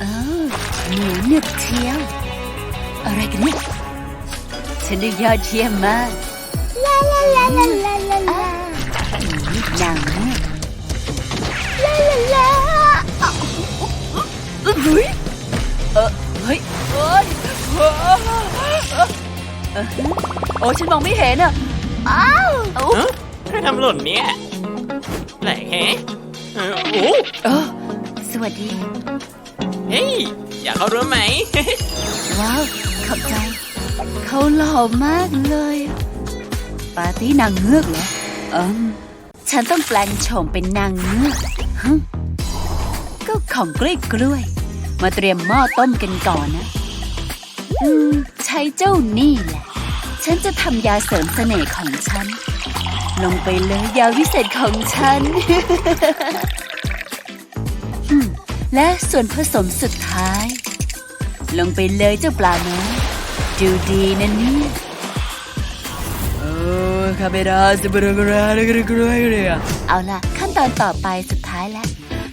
เออหนูเนือกเที่ยว อะไรกันเนี่ยฉันได้ยอดเยี่ยมมากลาลาลาลาลาลาลานี่นางเงือกลาลาเฮ้ยเออเฮ้ยเฮ้ยเออเออโอ้ฉันมองไม่เห็นอะอ้าวเอ้าเอ้าใครทำหล่นเนี่ยแหลกแฮะเออโอ้เออสวัสดี เฮ้ย อยากเข้าร่วมไหม ว้าวขอบใจ เขาหล่อมากเลย ปาร์ตี้นางเงือกเหรอเอิมฉันต้องแปลงโฉมเป็นนางเงือกฮึก็ของกล้วยกล้วย มาเตรียมหม้อต้มกันก่อนนะ อืม ใช้เจ้านี่แหละ ฉันจะทำยาเสริมเสน่ห์ของฉัน ลงไปเลยยาวิเศษของฉัน และส่วนผสมสุดท้าย ลงไปเลยเจ้าปลาน้อยดูดีนะเนี่ยโอ้คาเมราสบรกราเกรกรเลยเอาล่ะ ขั้นตอนต่อไปสุดท้ายแล้ว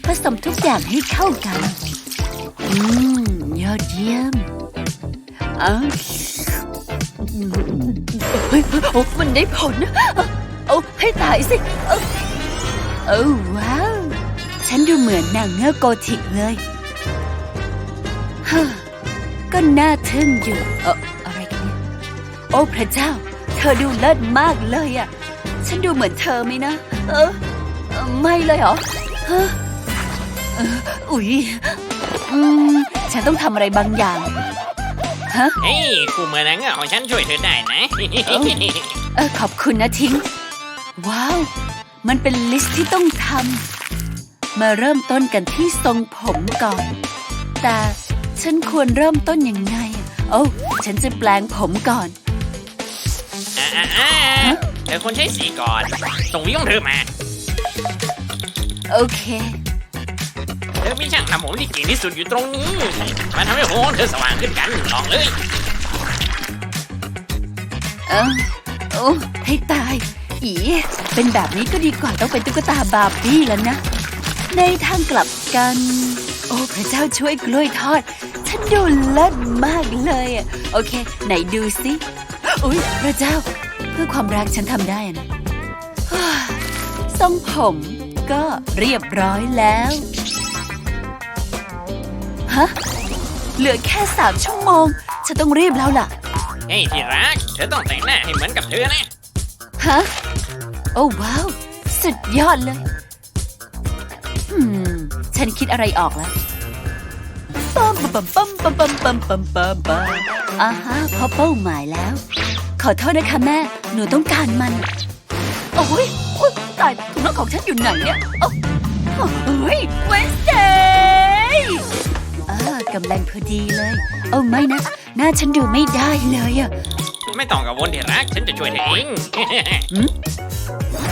ผสมทุกอย่างให้เข้ากัน อืม ยอดเยี่ยมอ้าวเฮ้ยโอ้มันได้ผลนะเอาให้ตายสิเอาโอ้ว้าว ฉันดูเหมือนนางเงือกโกธิกเลยฮ่าก็น่าทึ่งอยู่ เอออะไรกันเนี่ย โอ้พระเจ้า เธอดูเลิศมากเลยอะฉันดูเหมือนเธอไหมนะ เออเอ่อไม่เลยเหรอฮะเอออุ๊ยอืมฉันต้องทำอะไรบางอย่าง ฮะ เฮ้ยครูเมือนังอะของฉันช่วยเธอได้นะ เออขอบคุณนะทิ้ง ว้าว มันเป็นลิสต์ที่ต้องทำ มาเริ่มต้นกันที่ทรงผมก่อน แต่ฉันควรเริ่มต้นยังไง โอ้ฉันจะแปลงผมก่อนอ่าอ่าอ่าเธอควรใช้สีก่อนส่งวิของเธอมา โอเค เธอมีช่างทำผมที่เก่งที่สุดอยู่ตรงนี้มาทำให้ผมของเธอสว่างขึ้นกันลองเลย เออโอ้ให้ตาย อี เป็นแบบนี้ก็ดีกว่าต้องเป็นตุ๊กตาบาร์บี้แล้วนะ ในทางกลับกัน โอ้พระเจ้าช่วยกล้วยทอด ฉันดูเลิศมากเลยอะโอเค ไหนดูสิอุ้ยพระเจ้า เพื่อความรักฉันทำได้นะฮ่าทรงผมก็เรียบร้อยแล้วฮะเหลือแค่สามชั่วโมง ฉันต้องรีบแล้วล่ะ เฮ้ยที่รัก เธอต้องแต่งหน้าให้เหมือนกับเธอนะ ฮะ โอ้ว้าว สุดยอดเลยอืม ฉันคิดอะไรออกแล้วปั๊มปั๊มปั๊มปั๊มปั๊มปั๊มปั๊มปั๊มปั๊มอ่าฮะพอเป้าหมายแล้ว ขอโทษนะคะแม่ หนูต้องการมัน โอ้ยโอ๊ยตายถุงน้องของฉันอยู่ไหนเนี่ยโอ้ยเวนสเดย์อ่ากำลังพอดีเลย โอ้ไม่นะ หน้าฉันดูไม่ได้เลยอะไม่ต้องกังวลที่รัก ฉันจะช่วยเธอเอง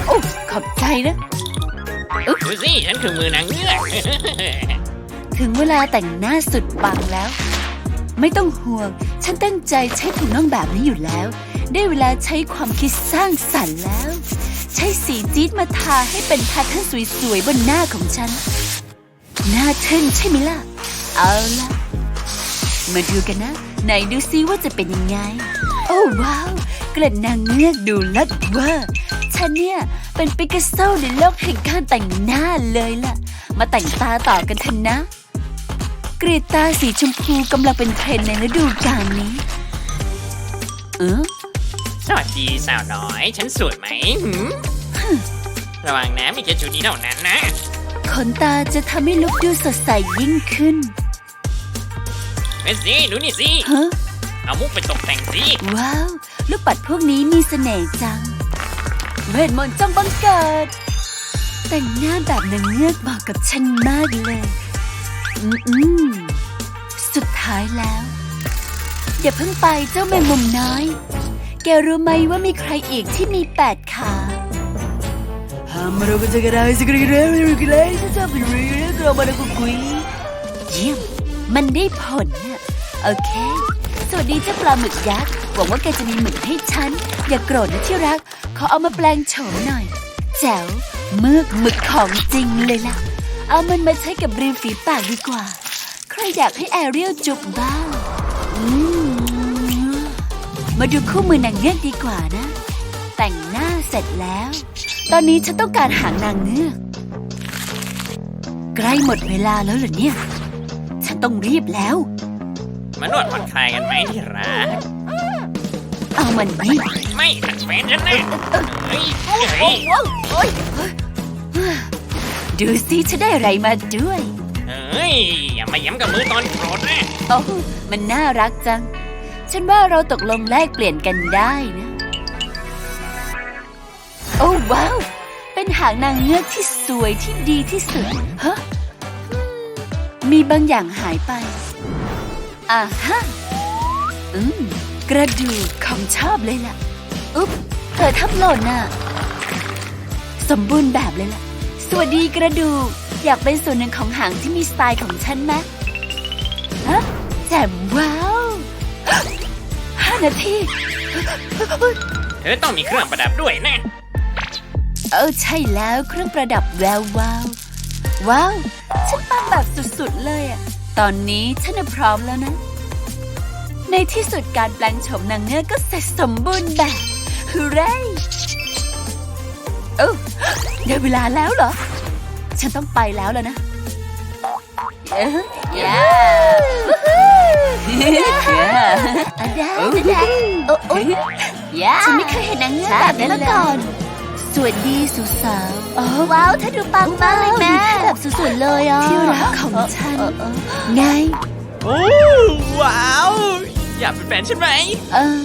โอ้ขอบใจนะ ดูสิฉันคือมือนางเงือกถึงเวลาแต่งหน้าสุดปังแล้ว ไม่ต้องห่วง ฉันตั้งใจใช้ถุงน่องแบบนี้อยู่แล้ว ได้เวลาใช้ความคิดสร้างสรรค์แล้ว ใช้สีจี๊ดมาทาให้เป็นแพทเทิร์นสวยๆบนหน้าของฉัน หน้าทึ่งใช่ไหมล่ะ เอาล่ะ มาดูกันนะ ไหนดูซิว่าจะเป็นยังไง โอ้ว้าว เกล็ดนางเงือกดูลิศเวอร์ฉันเนี่ย เป็นปิกัสโซในโลกแห่งการแต่งหน้าเลยล่ะ มาแต่งตาต่อกันเถอะนะ กรีดตาสีชมพูกำลังเป็นเทรนด์ในฤดูกาลนี้ เออสวัสดีสาวน้อย ฉันสวยไหมหืมระวังนะมีแค่ชุดนี้เท่านั้นนะขนตาจะทำให้ลุกดูสดใสยิ่งขึ้นเป็นสิดูนี่สิ ฮะ เอามุกไปตกแต่งสิ ว้าว ลูกปัดพวกนี้มีเสน่ห์จัง เวทมนต์จงบังเกิด แต่งหน้าแบบนางเงือกเหมาะกับฉันมากเลย อืมสุดท้ายแล้วอย่าเพิ่งไปเจ้าแมงมุมน้อย แกรู้ไหมว่ามีใครอีกที่มีแปดขาฮามโรกจะกระไรสกระไรสกระไรจะจับเรื่องกระบาดกุกุยเยี่ยมมันได้ผลน่ะโอเค สวัสดีเจ้าปลาหมึกยักษ์ หวังว่าแกจะมีหมึกให้ฉัน อย่าโกรธนะที่รัก ขอเอามาแปลงโฉมหน่อย แจ๋วเมือกหมึกของจริงเลยล่ะ เอามันมาใช้กับริมฝีปากดีกว่า ใครอยากให้แอเรียลจุบบ้างมมาดูคู่มือนางเงือกดีกว่านะ แต่งหน้าเสร็จแล้ว ตอนนี้ฉันต้องการหางนางเงือก ใกล้หมดเวลาแล้วเหรอเนี่ย ฉันต้องรีบแล้ว มานวดผ่อนคลายกันไหมที่รัก เอามันนี่ไม่ทันแฟนฉันนะเฮ้ยเฮ้ยว้าวโอ๊ยดูสิฉันได้อะไรมาด้วย เฮ้ยอย่ามาย้ำกับมือตอนโกรธนะโอ้มันน่ารักจัง ฉันว่าเราตกลงแลกเปลี่ยนกันได้นะ โอ้ว้าว เป็นหางนางเงือกที่สวยที่ดีที่สุดฮะมีบางอย่างหายไป อ่าฮะ อืม กระดูกของชอบเลยล่ะ อุ๊บ เธอทับหล่นน่ะ สมบูรณ์แบบเลยล่ะ สวัสดีกระดูก อยากเป็นส่วนหนึ่งของหางที่มีสไตล์ของฉันไหมฮะแจ่มว้าวห้านาที เธอต้องมีเครื่องประดับด้วยนะ เออใช่แล้วเครื่องประดับแวววาว ว้าว ฉันปังแบบสุดๆเลยอะ ตอนนี้ฉันน่ะพร้อมแล้วนะ ในที่สุดการแปลงโฉมนางเงือกก็เสร็จสมบูรณ์แบบฮูเร่โอ้ได้เวลาแล้วเหรอ ฉันต้องไปแล้วแล้วนะเอ้ยย่าได้ได้โอ้โอ้ย่าฉันไม่เคยเห็นนางเงือกแบบนี้มาก่อน สวัสดีสุสาวอ๋อว้าวเธอดูปังมากเลยแม่แบบสุดๆเลยอะที่รักของฉันไงโอ้ว้าว อยากเป็นแฟนฉันไหมเออ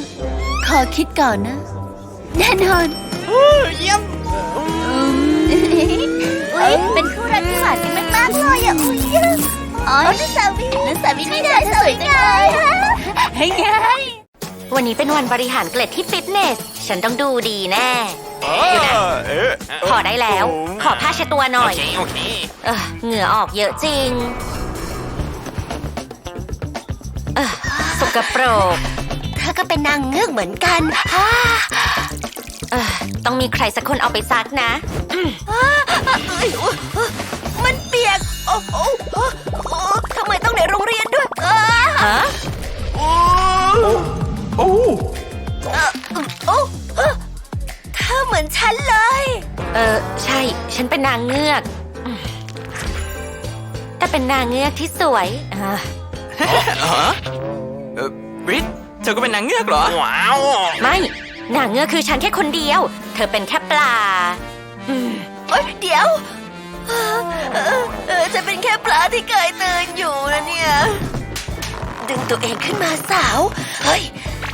ขอคิดก่อนนะ แน่นอนโอ้เยี่ยมอุ้ยเป็นคู่รักที่หวานกันมากๆเลยอะอุ้ยอ๋อนัสาวีนัสาวีนี่เธอสวยจังเลยให้ไงวันนี้เป็นวันบริหารเกล็ดที่ฟิตเนส ฉันต้องดูดีแน่ พอได้แล้ว ขอผ้าเช็ดตัวหน่โออยเคโอเคเออเหงื่อออกเยอะจริง เออสกปรก เธอก็เป็นนางเงือกเหมือนกันเออต้องมีใครสักคนเอาไปซักนะมันเปียก โอ้โอ้โอ้ทำไมต้องในโรงเรียนด้วยเออ ฮะ โอ้เออเธ อเหมือนฉันเลย เออใช่ ฉันเป็นนางเงือกอืมแต่เป็นนางเงือกที่สวยอ่าเออริทเธอก็เป็นนางเงือกเหรอ ว้าว ไม่ นางเงือกคือฉันแค่คนเดียว เธอเป็นแค่ปลา อืมเอ้ยเดี๋ยวเออเออเออจะเป็นแค่ปลาที่เกยตื่นอยู่นะเนี่ย ดึงตัวเองขึ้นมาสาว เฮ้ย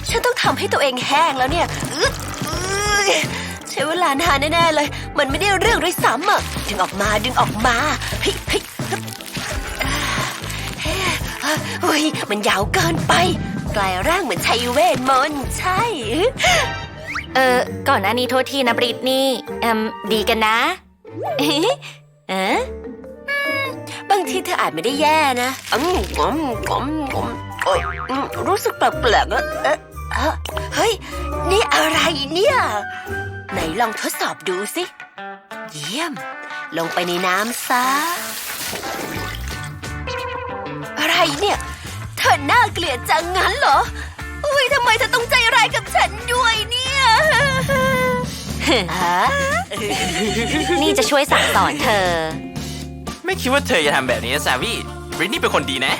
ฉันต้องทำให้ตัวเองแห้งแล้วเนี่ยอึ๊ดอึ๊ดใช้เวลานานแน่ๆเลย มันไม่ได้เรื่องด้วยซ้ำอะดึงออกมาดึงออกมาเฮ้ยเฮ้ยฮึบอ่าเฮ้ยเฮ้ยมันยาวเกินไป กลายร่างเหมือนชัยเวทมนต์ใช่ เออก่อนหน้านี้โทษทีนะบริตนี่เอืมดีกันนะ เอ๊ะบางทีเธออาจไม่ได้แย่นะอืมงอมงอมงอมโอ้ยอืมรู้สึกแปลกๆอะเอ๊ะเอ๊ะเฮ้ย นี่อะไรเนี่ยไหน ลองทดสอบดูสิ เยี่ยม ลงไปในน้ำซะ อะไรเนี่ย เธอน่าเกลียดจังงั้นเหรอ อุ้ยทำไมเธอต้องใจร้ายกับฉันด้วยเนี่ยฮะนี่จะช่วยสั่งสอนเธอ ไม่คิดว่าเธอจะทำแบบนี้นะซาวีริทนี่เป็นคนดีนะ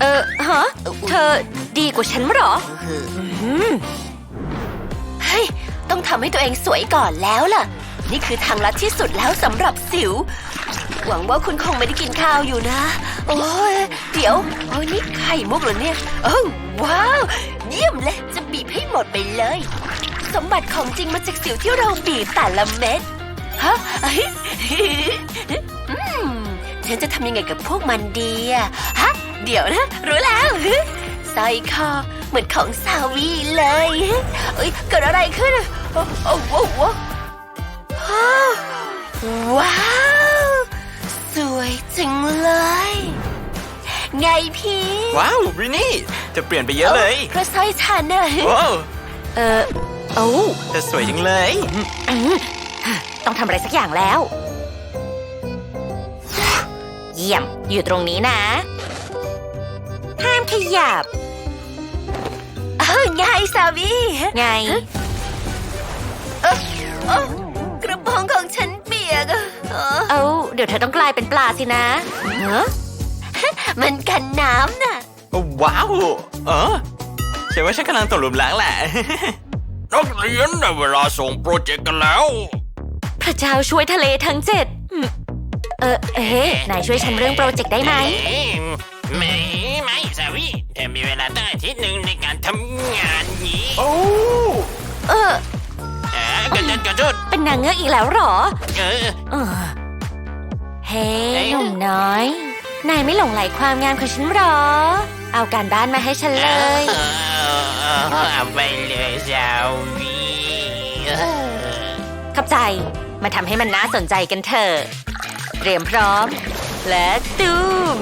เออฮะ เธอดีกว่าฉันเหรออืมเฮ้ย ต้องทำให้ตัวเองสวยก่อนแล้วล่ะ นี่คือทางลัดที่สุดแล้วสำหรับสิว หวังว่าคุณคงไม่ได้กินข้าวอยู่นะ โอ้ยเดี๋ยวโอ้ยนี่ไข่มุกเหรอเนี่ยโอ้ว้าว เยี่ยมเลยจะบีบให้หมดไปเลย สมบัติของจริงมาจากสิวที่เราบีบแต่ละเม็ดฮะเอ้ยอืมฉันจะทำยังไงกับพวกมันดีอะฮะ เดี๋ยวนะ รู้แล้วสร้อยคอ เหมือนของสาวีเลยเอ้ยเกิดอะไรขึ้นอะโอ้โอ้โอ้โอ้อ้าวว้าวสวยจังเลย ไงพี่ ว้าวรินี่เธอเปลี่ยนไปเยอะเลยเพราะสร้อยฉันน่ะว้าวเออโอ้เธอสวยจังเลยอืมต้องทำอะไรสักอย่างแล้ว เยี่ยมอยู่ตรงนี้นะยับ เอ้าไงสามีไงเอ้าเอ้ากระโปรงของฉันเปียกอะเออเอาเดี๋ยวเธอต้องกลายเป็นปลาสินะเนอะมันกันน้ำน่ะ ว้าว เออฉันว่าฉันกำลังตกหลุมรักแหละ นักเรียนได้เวลาส่งโปรเจกต์กันแล้ว พระเจ้าช่วยทะเลทั้งเจ็ดอืมเออเฮ้นายช่วยฉันเรื่องโปรเจกต์ได้ไหม ไม่ ไม่สาวีเธอมีเวลาตั้งอาทิตย์หนึ่งในการทำงานนี้เออเออกระจุดกระจุดเป็นนางเงือกอีกแล้วเหรอเออเออเฮ้หนุ่มน้อย นายไม่หลงไหลความงามของฉันหรอ เอาการบ้านมาให้ฉันเลยเอาไปเลยสาวีขอบใจ มาทำให้มันน่าสนใจกันเถอะเตรียมพร้อม และตูม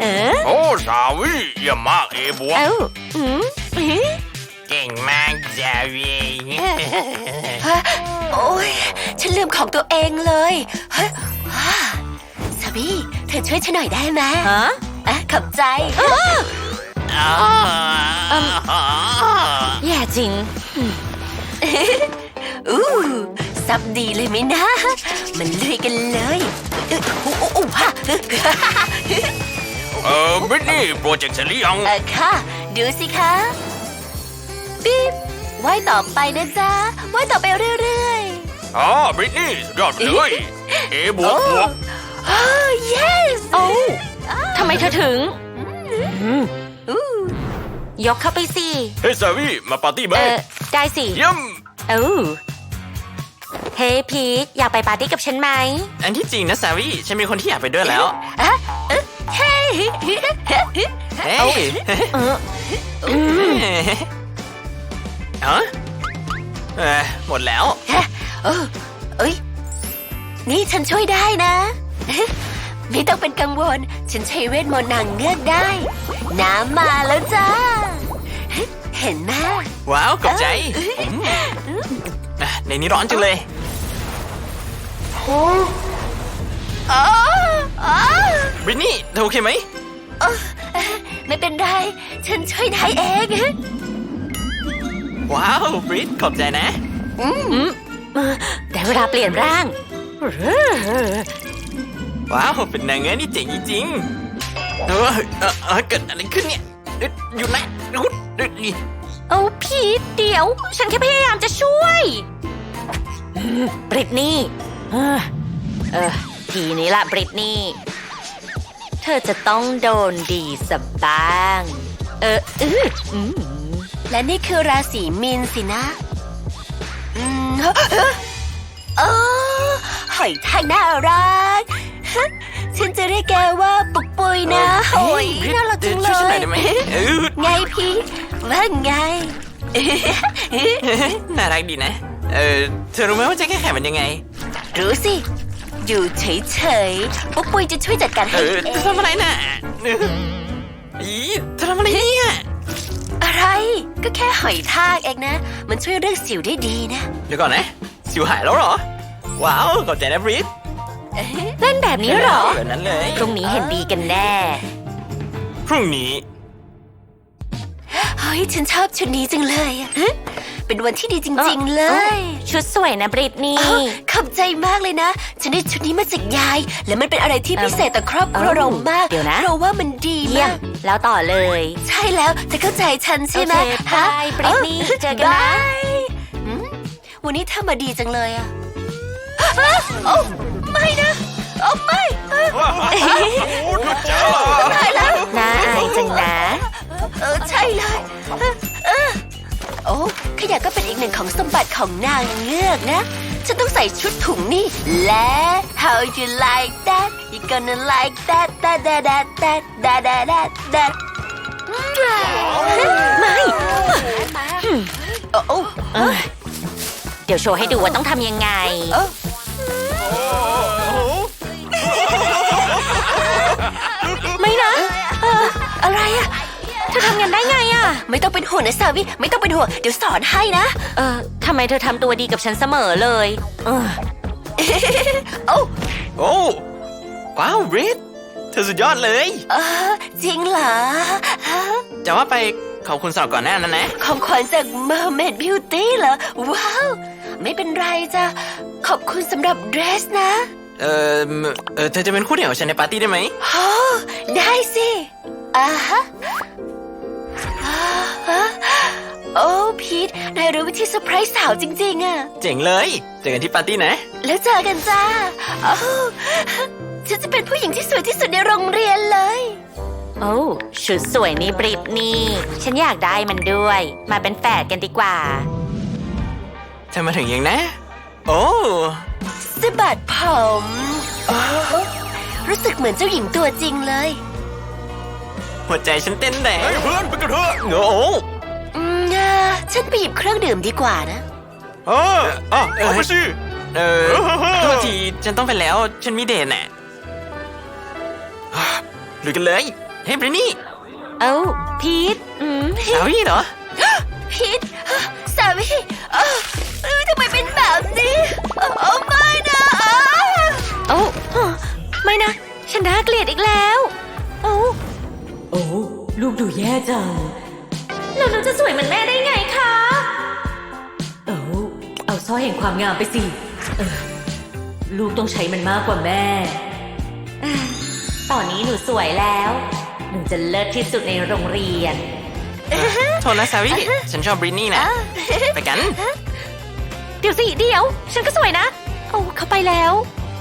เออโอ้สาวีเยี่ยมมากเอบวกเอ้าอืมอื้อ เก่งมากสาวีฮะโอ้ยฉันลืมของตัวเองเลยเฮ้ยฮ่าสามีเธอช่วยฉันหน่อยได้ไหมฮะอะขอบใจแย่จริงอู้ซับดีเลยไหมนะ มันลุยกันเลยเอ้ยโอ้โอ้โอ้ฮะเออบริตนี่โปรเจกต์เสร็จหรือยังเออค่ะ ดูสิคะปิ๊บว่ายต่อไปนะจ๊ะว่ายต่อไปเรื่อยๆอ๋อบริตนี่สุดยอดไปเลย เอบวกบวกโอ้ yes โอ้ทำไมเธอถึงอืมอู้ยกเข้าไปสิ เฮ้ยสาวีมาปาร์ตี้ไหมเออ ได้สิเยี่ยมเอ้าเฮ้พีทอยากไปปาร์ตี้กับฉันไหมอันที่จริงนะสาวีฉันมีคนที่อยากไปด้วยแล้ว อะเอ๊ะ เฮ้ยเฮ้ยเออเออเออหมดแล้วเออเอ้ยนี่ฉันช่วยได้นะ ไม่ต้องเป็นกังวล ฉันใช้เวทมนต์นางเงือกได้ น้ำมาแล้วจ้า เห็นไหมว้าวกบใจ ในนี้ร้อนจังเลยโอ๋อ อ๋อบริตนี่เธอโอเคไหมไม่เป็นไร ฉันช่วยนายเองว้าวบริตขอบใจนะได้เวลาเปลี่ยนร่าง ว้าว เป็นนางเงือกนี่เจ๋งจริงๆเออเออเออเกิดอะไรขึ้นเนี่ยเอ้ยอยู่ไหนเอ้ยเอ้ยเอาพีทเดี๋ยว ฉันแค่พยายามจะช่วยอืมบริตนี่เออเออ ทีนี้ละบริตนี่ เธอจะต้องโดนดีสักบ้าง เอออืออืมและนี่คือราศีมีนสินะ อืมเออหอยทากน่ารัก ฉันจะเรียกแกว่าปุกปุยนะเฮ้โอ้ยบริตน่ารักจังเลช่วยฉันหน่ยอยได้ไหมเออไงพี่ ว่าไง น่ารักดีนะ เออเธอรู้ไหมว่าจะแก้ไขมันยังไง รู้สิ อยู่เฉยๆปุกปุยจะช่วยจัดการเอให้อเอเธองทำอะไรน่ะเอออีเธอทำอะไรเนี่ยอะไรก็แค่หอยทากเองนะ มันช่วยเรื่องสิวได้ดีนะ เดี๋ยวก่อนนะ สิวหายแล้วเหรอ ว้าวขอบใจนะบริตเล่นแบบนี้เหรอแบบนั้นเลยพรุ่งนี้เห็นดีกันแน่ พรุ่งนี้ เฮ้ย ฉันชอบชุดนี้จังเลยอะฮะ เป็นวันที่ดีจริง ๆ เลย ชุดสวยนะบริตนี่อ้าวขอบใจมากเลยนะ ฉันได้ชุดนี้มาจากยาย และมันเป็นอะไรที่พิเศษต่อครอบครัวเอ้าเรามากเดี๋ยวนะเพราะว่ามันดีเยี่ยมามกแล้วต่อเลย ใช่แล้วเธอเข้าใจฉันใช่ไหมโอเคฮะบายบริตนี่เจอกันนะบายอืมวันนี้เธอมาดีจังเลยอะอ้าวโอ้ไม่นะโอ้ไม่ตายแล้วน่าอายจังนะ เออใช่เลยเออเออ โอ้ขยะก็เป็นอีกหนึ่งของสมบัติของนางเงือกนะ ฉันต้องใส่ชุดถุงนี่และ how you like that you gonna like that that that that that that that that that ไม่โอ้โอ้เอ้ยเดี๋ยวโชว์ให้ดูว่าต้องทำยังไงเอ้าไม่นะเอออะไรอะเธอทำงานได้ไงอะไม่ต้องเป็นห่วงนะสาวิไม่ต้องเป็นห่วงเดี๋ยวสอนให้นะ เออทำไมเธอทำตัวดีกับฉันเสมอเลย เออ โอ้โอ้ว้าวบริตเธอสุดยอดเลย เออจริงๆเหรอ จะว่าไปขอบคุณสำหรับก่อนหน้านั้นนะ ของขวัญจาก Mermaid Beauty เหรอ ว้าว ไม่เป็นไรจ้ะ ขอบคุณสำหรับเดรสนะเออเออเธอจะเป็นคู่เดี่ยวกับฉันในปาร์ตี้ได้ไหม โอ้ได้สิอ่าฮะอ่าฮะ โอ้พีทนายรู้วิธีเซอร์ไพรส์สาวจริง ๆอะเจ๋งเลย เจอกันที่ปาร์ตี้นะ แล้วเจอกันจ้าโอ้ฉันจะเป็นผู้หญิงที่สวยที่สุดในโรงเรียนเลย โอ้ชุดสวยนี่บริตนี่ ฉันอยากได้มันด้วย มาเป็นแฝดกันดีกว่าเธอมาถึงยังนะ โอ้สะบัดผมโอ้รู้สึกเหมือนเจ้าหญิงตัวจริงเลย หัวใจฉันเต้นแรงเพื่อนไปกันเถอะโอ้อืมอ่าฉันไปหยิบเครื่องดื่มดีกว่านะ เออเอาไปสิเออโทษทีฉันต้องไปแล้ว ฉันมีเดทน่ะลุยกันเลยเฮ้ยบรินี่เอ้าพีทอืมสาวีเหรอ พีทสามีเอ้าเอ้ยทำไมเป็นแบบนี้โอ้ไม่นะอ้าโอ้ไม่นะ ฉันน่าเกลียดอีกแล้วโอ้ โอ้ลูกดูแย่จัง แล้วหนูจะสวยเหมือนแม่ได้ไงคะ เอ้าเอาสร้อยแห่งความงามไปสิเออลูกต้องใช้มันมากกว่าแม่ ตอนนี้หนูสวยแล้ว หนูจะเลิศที่สุดในโรงเรียน โทษนะสาวีฉันชอบบรินี่นะไปกัน เดี๋ยวสิ เดี๋ยว ฉันก็สวยนะ เอาเข้าไปแล้ว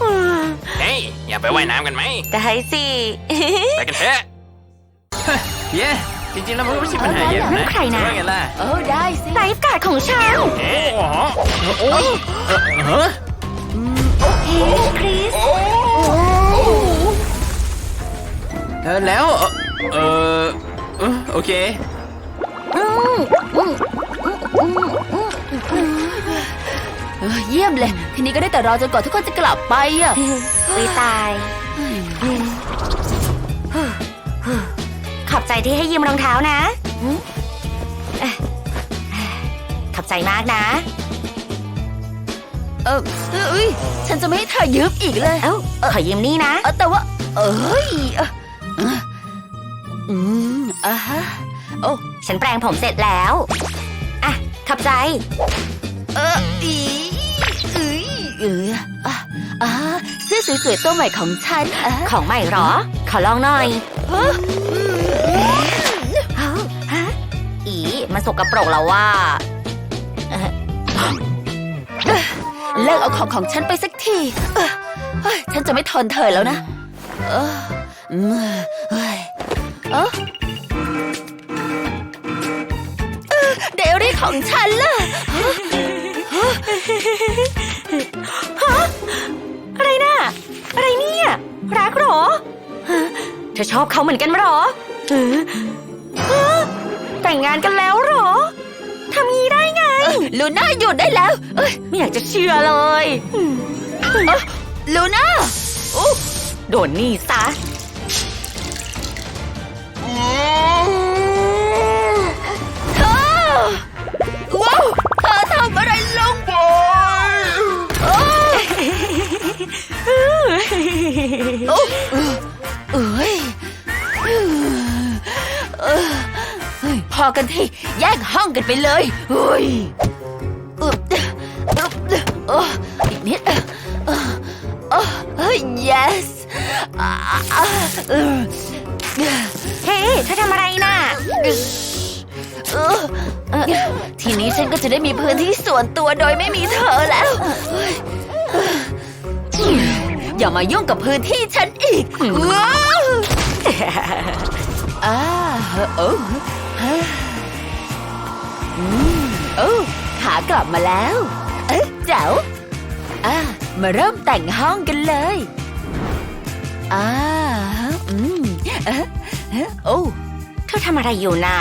อืมเฮ้ย อยากไปว่ายน้ำกันไหมได้สิ ไปกันเถอะ เย้จริงๆแล้วมันก็ไม่ใช่ปัญหาเยอะนั่นะนใครนะว่าไงล่ะโอ้ได้สิไลฟ์การ์ดของฉันเอ๊ะโอ้ยเออเฮ้คริสเออแล้ว เออเออโอเคเออเยี่ยมเลย ทีนี้ก็ได้แต่รอจนกว่าทุกคนจะกลับไปอะวิตายข อบใจที่ให้ยืมรองเท้านะเอ่อขอบใจมากนะ เออเอ้ยฉันจะไม่ให้เธอยืมอีกเลย เอ้าขอยืมนี่นะเออแต่ว่า เอ้ยเอ่อเอ่ออืมอะฮะโอ้ฉันแปรงผมเสร็จแล้ว อะ ขอบใจ เอออีเอ้ยเอออะอ่าเสื้อสวยๆตัวใหม่ของฉันอะของใหม่เหรอ ขอลองหน่อย มันสกปรกแล้วว่า เลิกเอาของของฉันไปสักทีฉันจะไม่ทนเธอแล้วนะเออเฮ้ยเออเออเดรี่ของฉันล่ะอะไรน่ะ อะไรเนี่ย รักหรอ เธอชอบเขาเหมือนกันหรอ แต่งงานกันแล้วเหรอทำงี้ได้ไง ลูน่าหยุดได้แล้วเอ้ยไม่อยากจะเชื่อเลยลูน่าโอ้โดนนี่ซะ เธอว้าวเธอทำอะไรลงไปโอ้ อกันทีแยกห้องกันไปเลยเฮ้ยอึบอึบอออีกนิดเออเออเฮ้ย yes เฮ้เธอทำอะไรน่ะทีนี้ฉันก็จะได้มีพื้นที่ส่วนตัวโดยไม่มีเธอแล้ว อย่ามายุ่งกับพื้นที่ฉันอีกว้าวอ่าโอ้ อืมโอ้ขากลับมาแล้ว เอ๊ะเจ๋วอ่ามาเริ่มแต่งห้องกันเลยอ่าอืมเอ๊ะเอ๊ะโอ้เธอทำอะไรอยู่น่ะ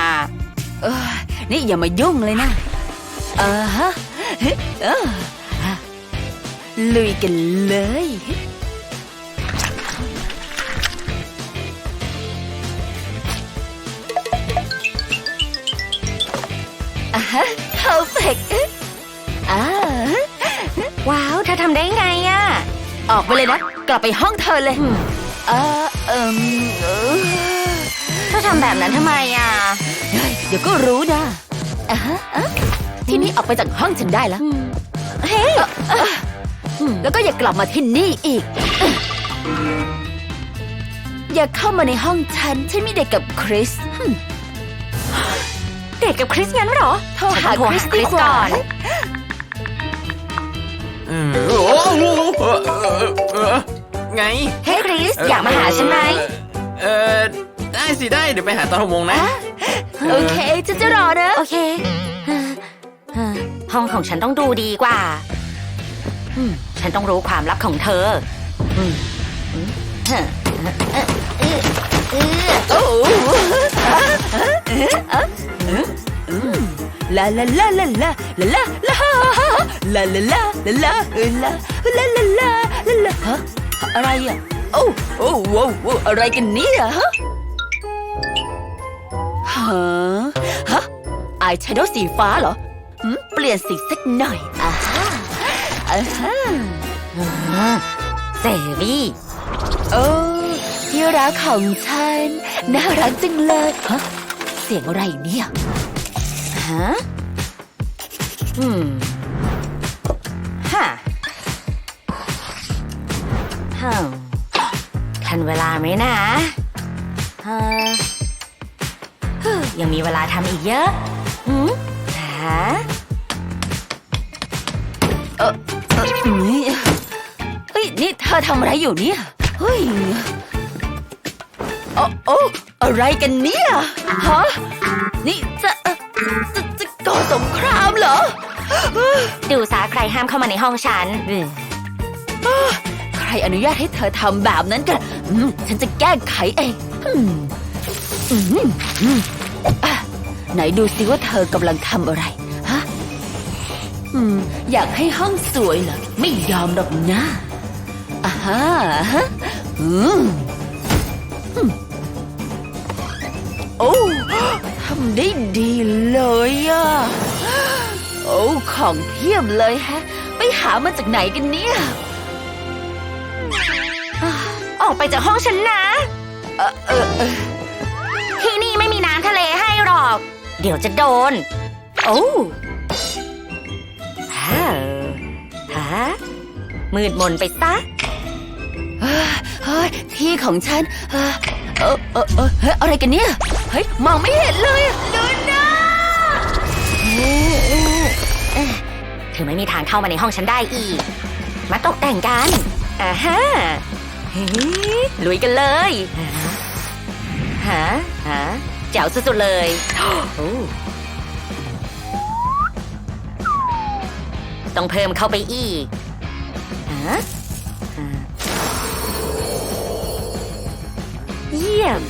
เออนี่อย่ามายุ่งเลยนะ เออฮะเออลุยกันเลย อะฮะ perfect อ่าว้าว เธอทำได้ไงอะ ออกไปเลยนะ กลับไปห้องเธอเลย เออเอมเออำแบบนั้นทำไมอะเฮ้ยเดี๋ยวก็รู้นะอะฮะอะที่นี่ออกไปจากห้องฉันได้แล้ว เฮ้ยแล้วก็อย่ากลับมาที่นี่อีก อย่าเข้ามาในห้องฉัน ฉันมีเด็กกับคริส เด็กกับคริสงั้นเหรอโทรหาฉันโทรคริสหาดีกว่าก่อนเออโอ้โหเออเออเออไงเฮ้ยคริส อยากมาหาฉันไหมเออได้สิได้เดี๋ยวไปหาตอนหกโมงนะ โอเคฉันจะรอนะ โอเคเอ่อเอ่อห้องของฉันต้องดูดีกว่าอืมฉันต้องรู้ความลับของเธออืมอืมเอ่อเอ่อเอ่อเอ่อโอ้ ลาลาลาลาลาลาลาลาลาลาลาลาลาลาลาลาลาลาลาฮะอะไรอะโอ้โอ้โว้โว้อะไรกันเนี่ยฮะฮะฮะอายแชโดว์สีฟ้าเหรอเปลี่ยนสีสักหน่อยอ่าฮะอ่าฮะเซวี่โอ้ที่รักของฉัน น่ารักจังเลยฮะเสียงอะไรเนี่ย ฮะอืมฮะฮึมทันเวลาไหมนะฮะยังมีเวลาทำอีกเยอะหืมฮะเออเฮ้ยเฮ้ยนี่เธอทำอะไรอยู่เนี่ยเฮ้ยโอ้โอ้อะไรกันเนี่ยฮะนี่จะ จะจะก่อสงครามเหรอ ดูสาใครห้ามเข้ามาในห้องฉัน ใครอนุญาตให้เธอทำแบบนั้นกันอืมฉันจะแก้ไขเองอืมอืมอืมอะไหนดูสิว่าเธอกำลังทำอะไร ฮะอืมอยากให้ห้องสวยเหรอ ไม่ยอมหรอกนะอ่าฮะฮะอืมอืมโอ้ทำได้ดีเลยอะโอ้ของเพียบเลยฮะ ไปหามาจากไหนกันเนี่ยออกไปจากห้องฉันนะ เออเออเออที่นี่ไม่มีน้ำทะเลให้หรอก เดี๋ยวจะโดน โอ้ฮ่าฮะมืดมนไปซะเฮ้ยเฮ้ยที่ของฉันเออเออเออเออเฮ้ยอะไรกันเนี่ย เฮ้ยมองไม่เห็นเลยอะลูน่าเธอไม่มีทางเข้ามาในห้องฉันได้อีก มาตกแต่งกันอ่าฮะเฮ้ยลุยกันเลยฮะฮะแจ๋วสุดๆเลยโอ้ต้องเพิ่มเข้าไปอีกฮะฮะเยี่ยม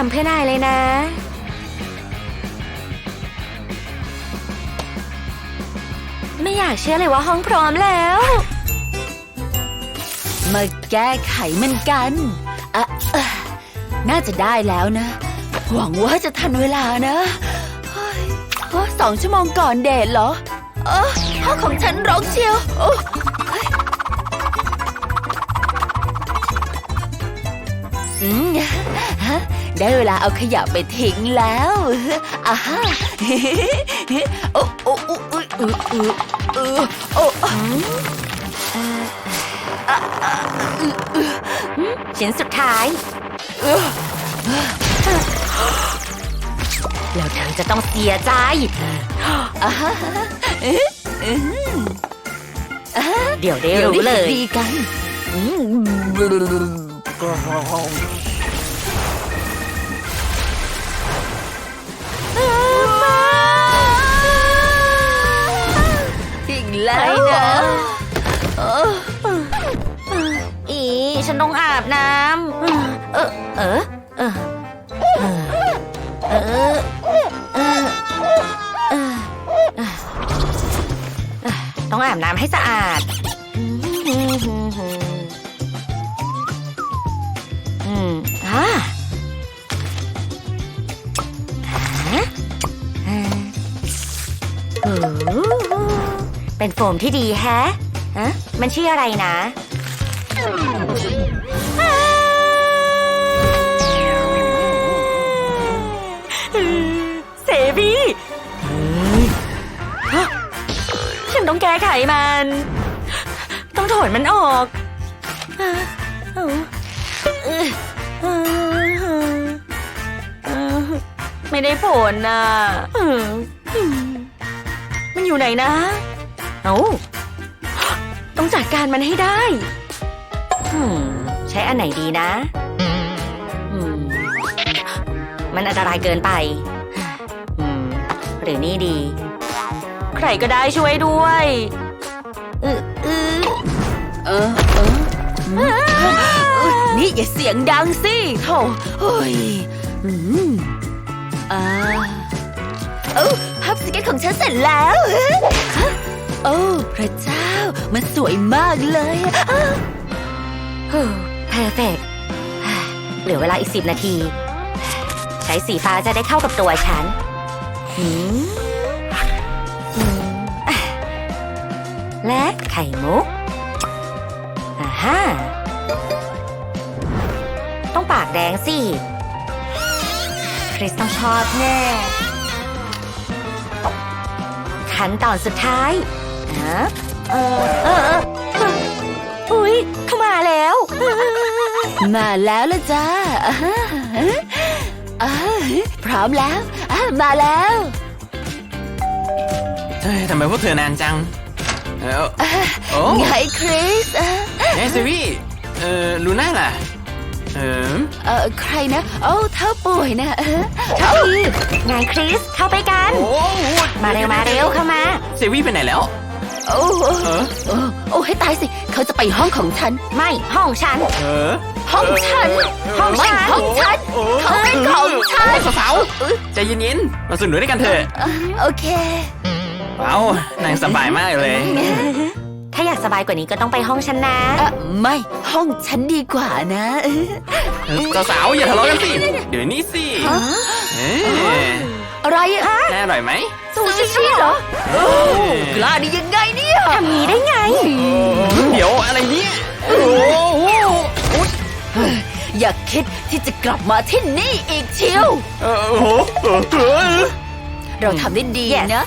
ทำเพื่อนายเลยนะ ไม่อยากเชื่อเลยว่าห้องพร้อมแล้ว มาแก้ไขมันกันอะอ่อน่าจะได้แล้วนะ หวังว่าจะทันเวลานะสองชั่วโมงก่อนเดทเหรอเออห้องของฉันร้องเชียวอืม ได้เวลาเอาขยะไปทิ้งแล้วอ่าฮ่าโอ้โอ้โอ้โอ้โอ้โอ้โอ้ชิ้นสุดท้าย แล้วเธอจะต้องเสียใจเดี๋ยวได้รู้เลยดีกัน แล้วนะอีฉันต้องอาบน้ำเออเออเออเออเออเออต้องอาบน้ำให้สะอาด เป็นโฟมที่ดีแฮะฮะมันชื่ออะไรนะเซบี้ฉันต้องแก้ไขมัน ต้องถอนมันออกไม่ได้ผลนะมันอยู่ไหนนะ เอาต้องจัดการมันให้ได้อืมใช้อันไหนดีนะอืมมันอันตรายเกินไปอืมหรือนี่ดี ใครก็ได้ช่วยด้วยอืออือเออเอออืมเอ้ยนี่อย่าเสียงดังสิโถเฮ้ยอืมอ่าเอ้าภาพสเก็ตของฉันเสร็จแล้วฮะ โอ้พระเจ้า มันสวยมากเลยอะเพอร์เฟกเหลือเวลาอีกสิบนาที ใช้สีฟ้าจะได้เข้ากับตัวฉันและไข่มุกอ่าฮะต้องปากแดงสิ คริสต้องชอบแน่ขั้นตอนสุดท้าย ฮะเออเออเออเอออุ๊ยเข้ามาแล้ว มาแล้วละจ้าอ่าฮะอ่าพร้อมแล้วอ่ามาแล้วเฮ้ยทำไมพวกเธอนานจังเออโอ้ไงคริสอะเฮ้ยซีวีเออลูน่าล่ะเออเออใครนะโอ้เธอป่วยนะเออเท่าทีไงคริสเข้าไปกันโอ้มาเร็วมาเร็วเข้ามาเซวี่ไปไหนแล้ว โอ้โอ้โอ้โอ้ให้ตายสิ เขาจะไปห้องของฉัน ไม่ห้องฉัน เออห้องฉัน ห้องไม่ฉันห้องฉัน เขาเป็นของฉัน สาวๆใจเย็นๆ มาสนุกด้วยกันเถอะ โอเคว้านางสบายมากเลย ถ้าอยากสบายกว่านี้ก็ต้องไปห้องฉันนะ เออไม่ห้องฉันดีกว่านะ สาวๆอย่าทะเลาะกันสิ เดี๋ยวนี้สิเอ้ยอะไรอะ น่าอร่อยไหม ซูชิเหรอโอ้กล้าได้ยังไงเนี่ยทำงี้ได้ไง เดี๋ยวอะไรเนี่ยโอ้โหอย่าคิดที่จะกลับมาที่นี่อีกเชียวเออโอ้โหเออเออเราทำได้ดี Yes นะ